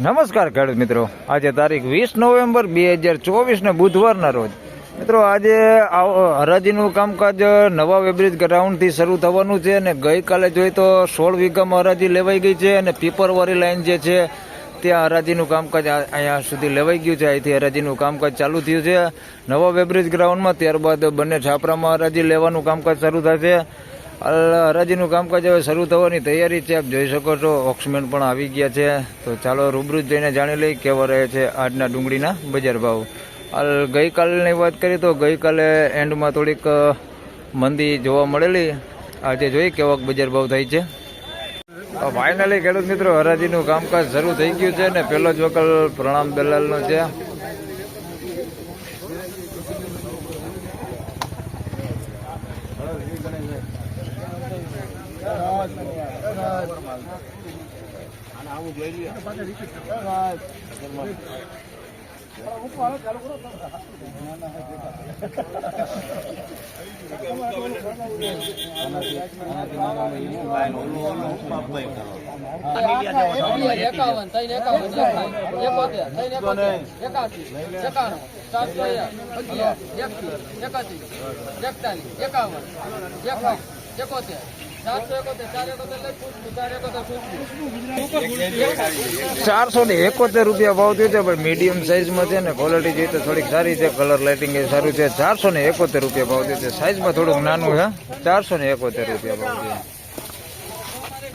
નમસ્કાર ખેડૂત મિત્રો. આજે તારીખ વીસ નવેમ્બર બે હજાર ચોવીસને બુધવારના રોજ. મિત્રો, આજે હરાજીનું કામકાજ નવા વેબ્રિજ ગ્રાઉન્ડથી શરૂ થવાનું છે અને ગઈકાલે જોઈએ તો સોળ વીઘામાં હરાજી લેવાઈ ગઈ છે અને પીપરવાળી લાઈન જે છે, ત્યાં હરાજીનું કામકાજ અહીંયા સુધી લેવાઈ ગયું છે. અહીંથી હરાજીનું કામકાજ ચાલુ થયું છે. નવા વેબ્રિજ ગ્રાઉન્ડમાં ત્યારબાદ બંને છાપરામાં હરાજી લેવાનું કામકાજ શરૂ થશે. હરાજીનું કામકાજ હવે શરૂ થવાની તૈયારી છે, આપ જોઈ શકો છો, ઓક્સમેન પણ આવી ગયા છે. તો ચાલો રૂબરૂ જઈને જાણી લઈ કેવા રહે છે આજના ડુંગળીના બજાર ભાવ. ગઈકાલની વાત કરીએ તો ગઈકાલે એન્ડમાં થોડીક મંદી જોવા મળેલી. આજે જોઈ કેવાક બજાર ભાવ થાય છે. ફાઇનલી ખેડૂત મિત્રો હરાજીનું કામકાજ શરૂ થઈ ગયું છે ને પહેલો જ વકલ પ્રણામ દલાલનો છે. એકાવન ત્રણ એકાવન એકોતેર ત્રણ એકોતેર એકાસી એકાણું ચારસો અગિયાર એકવીસ એકત્રીસ એકતાલીસ એકાવન એકાવન ચારસો ને એકોતેર રૂપિયા ભાવ થયો છે, પણ મીડિયમ સાઇઝમાં છે ને ક્વોલિટી જોઈએ તો થોડીક સારી છે કલર લાઇટિંગ એ સારું છે. ચારસો ને એકોતેર રૂપિયા ભાવ થયો છે. સાઇઝમાં થોડુંક નાનું છે, ચારસો ને એકોતેર રૂપિયા ભાવ છે.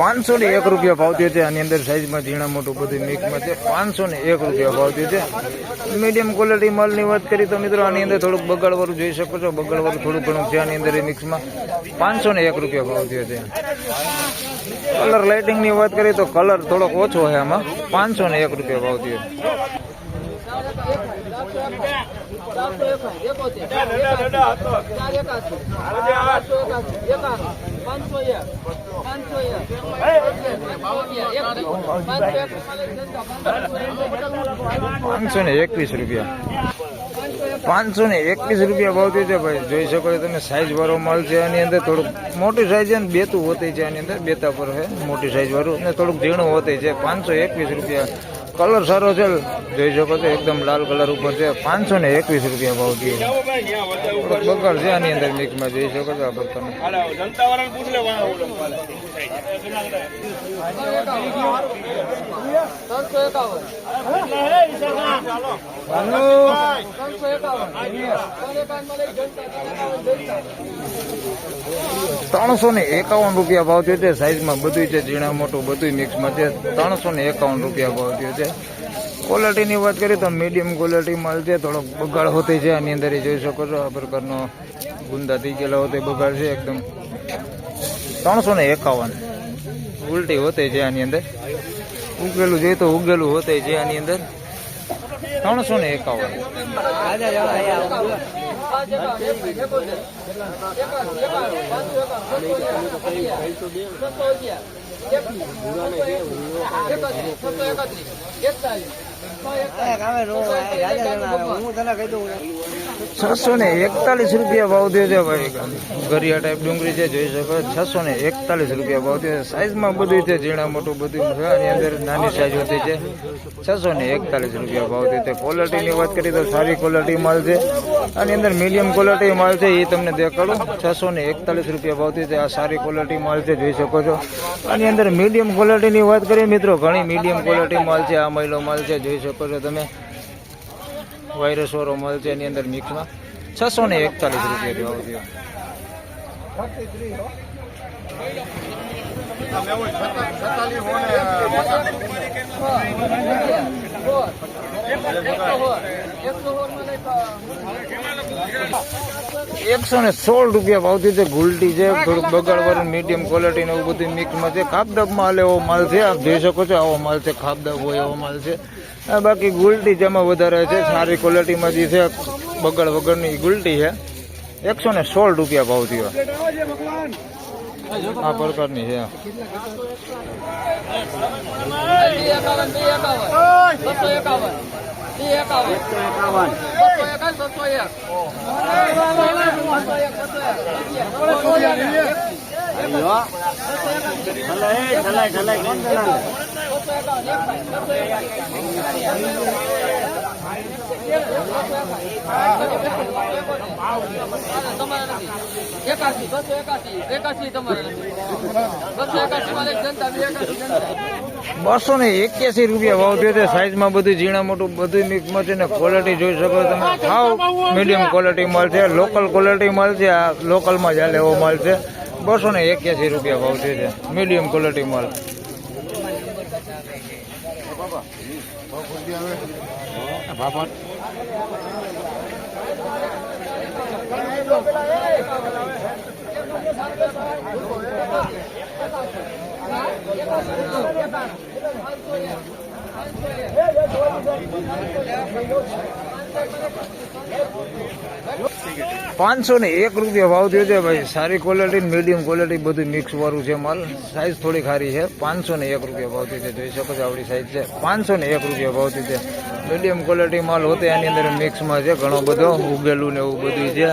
પાંચસો ને એક રૂપિયા ભાવ થયો છે. આની અંદર સાઇઝમાં ઝીણા મોટું બધું મિક્સમાં છે. પાંચસો ને એક રૂપિયા ભાવ થયો છે. મીડિયમ ક્વોલિટી માલની વાત કરી તો મિત્રો આની અંદર થોડુંક બગાડવાળું જોઈ શકો છો. બગાડવાળું થોડું ઘણું છે આની અંદર મિક્સમાં પાંચસો ને એક રૂપિયા ભાવ થયો છે. કલર લાઇટિંગની વાત કરીએ તો કલર થોડોક ઓછો છે આમાં. પાંચસો ને એક રૂપિયા ભાવ થયો. ચારસો એકાવન એકોતેર ચાર એકાસી ચારસો એકાસી એકાવન પાંચસો પાંચસો ને એકવીસ રૂપિયા. પાંચસો ને એકવીસ રૂપિયા ભાવ થયો છે ભાઈ. જોઈ શકો છો તમે સાઈઝ વાળો માલ છે આની અંદર. થોડુંક મોટી સાઈઝ છે ને બેતું હોતી છે આની અંદર. બેતા પર છે મોટી સાઈઝ વાળું. અને થોડુંક ઝીણું હોતી છે. પાંચસો એકવીસ રૂપિયા. કલર સારો છે. જોઈ શકો છો, એકદમ લાલ કલર ઉપર છે. પાંચસો ને એકવીસ રૂપિયા ભાવ થયો બગાડ છે આની અંદર મિક્સમાં જોઈ શકો છો આ પ્રકારનું ત્રણસો ને એકાવન રૂપિયા ભાવ થયો છે. સાઈઝમાં બધું છે. ઝીણા, મોટું બધું મિક્સમાં છે. ત્રણસો ને એકાવન રૂપિયા ભાવ થયો છે. ક્વોલિટીની વાત કરીએ તો મીડિયમ ક્વોલિટી માલ છે. થોડોક બગાડ હોતી છે. આની અંદર જોઈ શકો છો. આ પ્રકારનો ગુંદા થઈ ગયેલા હોતે બગાડ છે. એકદમ ત્રણસો ને એકાવન. ઉલટી હોતે છે આની અંદર. ઉગેલું જોઈએ તો ઉગેલું હોતે છે આની અંદર. ત્રણસો ને એકાવન. હું તને કહી એકોતેર છસો ને એકતાલીસ રૂપિયા ભાવ થયો છે ભાઈ. ગરિયા ટાઈપ ડુંગળી છે જોઈ શકો, છસો ને એકતાલીસ રૂપિયા ભાવ છે સાઈઝમાં બધું છે, ઝીણા મોટું બધું છે, આની અંદર નાની સાઈઝ હોતી છે. છસો ને એકતાલીસ રૂપિયા ભાવ થયો છે ક્વોલિટીની વાત કરીએ તો સારી ક્વોલિટી માલ છે. આની અંદર મીડિયમ ક્વોલિટી માલ છે એ તમને દેખાડું. છસો ને એકતાલીસ રૂપિયા ભાવ થયો છે આ સારી ક્વોલિટી માલ છે, જોઈ શકો છો. આની અંદર મીડિયમ ક્વોલિટીની વાત કરીએ મિત્રો, ઘણી મીડિયમ ક્વોલિટી માલ છે, આ મહિલો માલ છે, જોઈ શકો છો તમે. વાયરસ વાળો માલ છે એની અંદર મિક્સમાં છસો ને એકતાલીસ રૂપિયા ભાવ થયો. એકસો ને સોળ રૂપિયા ભાવથી છે ગુલટી છે થોડુંક બગાડવાનું મીડિયમ ક્વોલિટી ને એવું બધું મિક્સમાં છે. ખાપદાબ માલ એવો માલ છે. આપ જોઈ શકો છો આવો માલ છે ખાપદાબ હોય એવો માલ છે. આ બાકી ગુલટી જેમાં વધારે છે સારી ક્વોલિટીમાં જે છે બગડ વગરની ગુલટી છે. એકસો ને સોળ રૂપિયા ભાવ થયો આ પ્રકારની છે. એકાવન બસો એકાવન. બસો એક એક અગિયાર એકાસી બસો ને એક્યાસી રૂપિયા ભાવ થયો છે. સાઈઝમાં બધું ઝીણા મોટું બધું મિક્સમાં છે ને ક્વોલિટી જોઈ શકો તમે. સાવ મીડિયમ ક્વોલિટી છે. લોકલ ક્વોલિટી છે. આ લોકલમાં ચાલે એવો માલ છે. બસો ને એક્યાસી રૂપિયા ભાવ થયો છે. મીડિયમ ક્વોલિટી માલ. પાપડ Thank you. પાંચસો ને એક રૂપિયા ભાવ થયો છે ભાઈ. સારી ક્વોલિટી મીડિયમ ક્વોલિટી બધું મિક્સ વાળું છે માલ. સાઈઝ થોડી ખારી છે. પાંચસો ને એક રૂપિયા ભાવ થયો છે. જોઈ શકો છો આવડી સાઈઝ છે. પાંચસો ને એક રૂપિયા ભાવ થયો છે. મીડિયમ ક્વોલિટી માલ હોતે એની અંદર મિક્સમાં છે. ઘણો બધો ઉગેલું ને એવું બધું છે.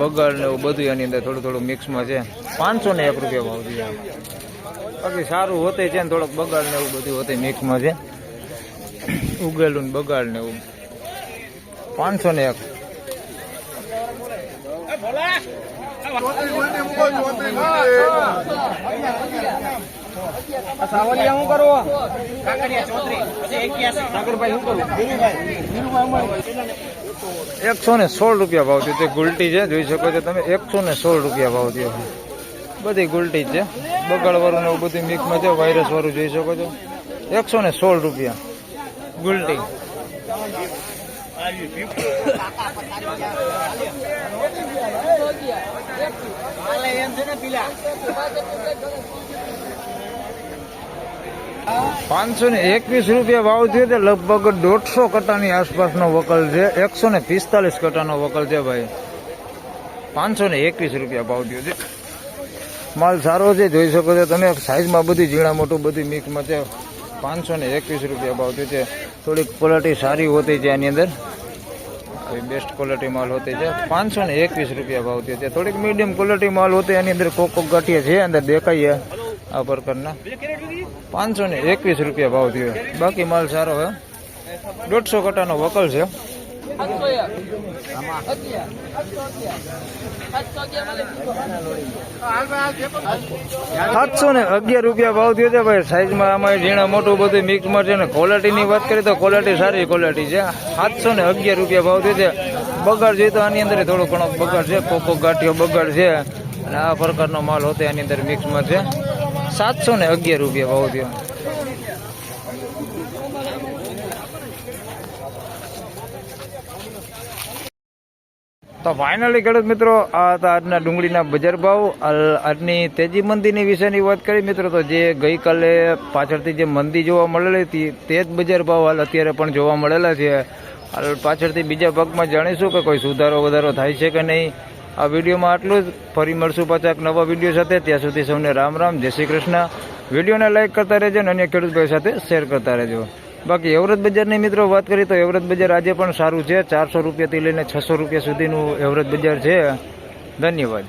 બગાડ ને એવું બધું એની અંદર થોડું થોડું મિક્સમાં છે. પાંચસો ને એક રૂપિયા ભાવ થયો બાકી સારું હોતે છે ને થોડોક બગાડ ને એવું બધું હોતે મિક્સમાં છે. ઉગેલું ને બગાડ ને એવું. પાંચસો ને એક. એકસો ને સોળ રૂપિયા ભાવ થયો તે ગુલટી છે, જોઈ શકો છો તમે, એકસો ને સોળ રૂપિયા ભાવ થયો બધી ગુલટી છે. બગાડવાળું ને બધું મિક્સમાં છે વાયરસ વાળું જોઈ શકો છો. એકસો ને સોળ રૂપિયા ગુલટી. પાંચસો ને એકવીસ રૂપિયા ભાવ થયો છે, લગભગ દોઢસો કટાની આસપાસનો વકલ છે, એકસો ને પિસ્તાલીસ કટાનો વકલ છે ભાઈ. પાંચસો ને એકવીસ રૂપિયા ભાવ થયો છે. માલ સારો છે, જોઈ શકો છો તમે, સાઈઝમાં બધી ઝીણા મોટું બધી મિક્સમાં છે. પાંચસો ને એકવીસ રૂપિયા ભાવ થયો છે. થોડીક ક્વોલિટી સારી હોતી છે આની અંદર. આવી બેસ્ટ ક્વોલિટી માલ હોતી છે. પાંચસો ને એકવીસ રૂપિયા ભાવ થયો છે. થોડીક મીડિયમ ક્વોલિટી માલ હોતી, એની અંદર કોક કોક ગાંઠિયા છે અંદર દેખાઈએ, આ પ્રકારના. પાંચસો ને એકવીસ રૂપિયા ભાવ થયો. બાકી માલ સારો હે દોઢસો કટાનો વકલ છે. સાતસો અગિયાર ને અગિયાર રૂપિયા ભાવ થયો છે ભાઈ. સાઈઝમાં આમાં ઝીણા મોટું બધું મિક્સમાં છે ને ક્વોલિટીની વાત કરીએ તો ક્વોલિટી સારી ક્વોલિટી છે. સાતસો ને અગિયાર રૂપિયા ભાવ થયો છે. બગાડ જોઈએ તો આની અંદર થોડો ઘણો બગાડ છે. કોકો ગાંઠિયો બગાડ છે. અને આ પ્રકારનો માલ હોતો એની અંદર મિક્સમાં છે. સાતસો ને અગિયાર રૂપિયા ભાવ થયો. તો ફાઇનલી ખેડૂત મિત્રો, આ હતા આજના ડુંગળીના બજાર ભાવ. આજની તેજી મંદીની વિશેની વાત કરી મિત્રો, તો જે ગઈકાલે પાછળથી જે મંદી જોવા મળેલી હતી, તે જ બજાર ભાવ હાલ અત્યારે પણ જોવા મળેલા છે. હાલ પાછળથી બીજા ભાગમાં જાણીશું કે કોઈ સુધારો વધારો થાય છે કે નહીં. આ વિડીયોમાં આટલું જ. ફરી મળશું પાછા એક નવા વીડિયો સાથે. ત્યાં સુધી સૌને રામ રામ. જય શ્રી કૃષ્ણ. વિડીયોને લાઇક કરતા રહેજો અને અન્ય ખેડૂતભાઈ સાથે શેર કરતા રહેજો. બાકી એવરેજ બજારની મિત્રો વાત કરીએ તો એવરેજ બજાર આજે પણ સારું છે. ચારસો રૂપિયાથી લઈને છસો રૂપિયા સુધીનું એવરેજ બજાર છે. ધન્યવાદ.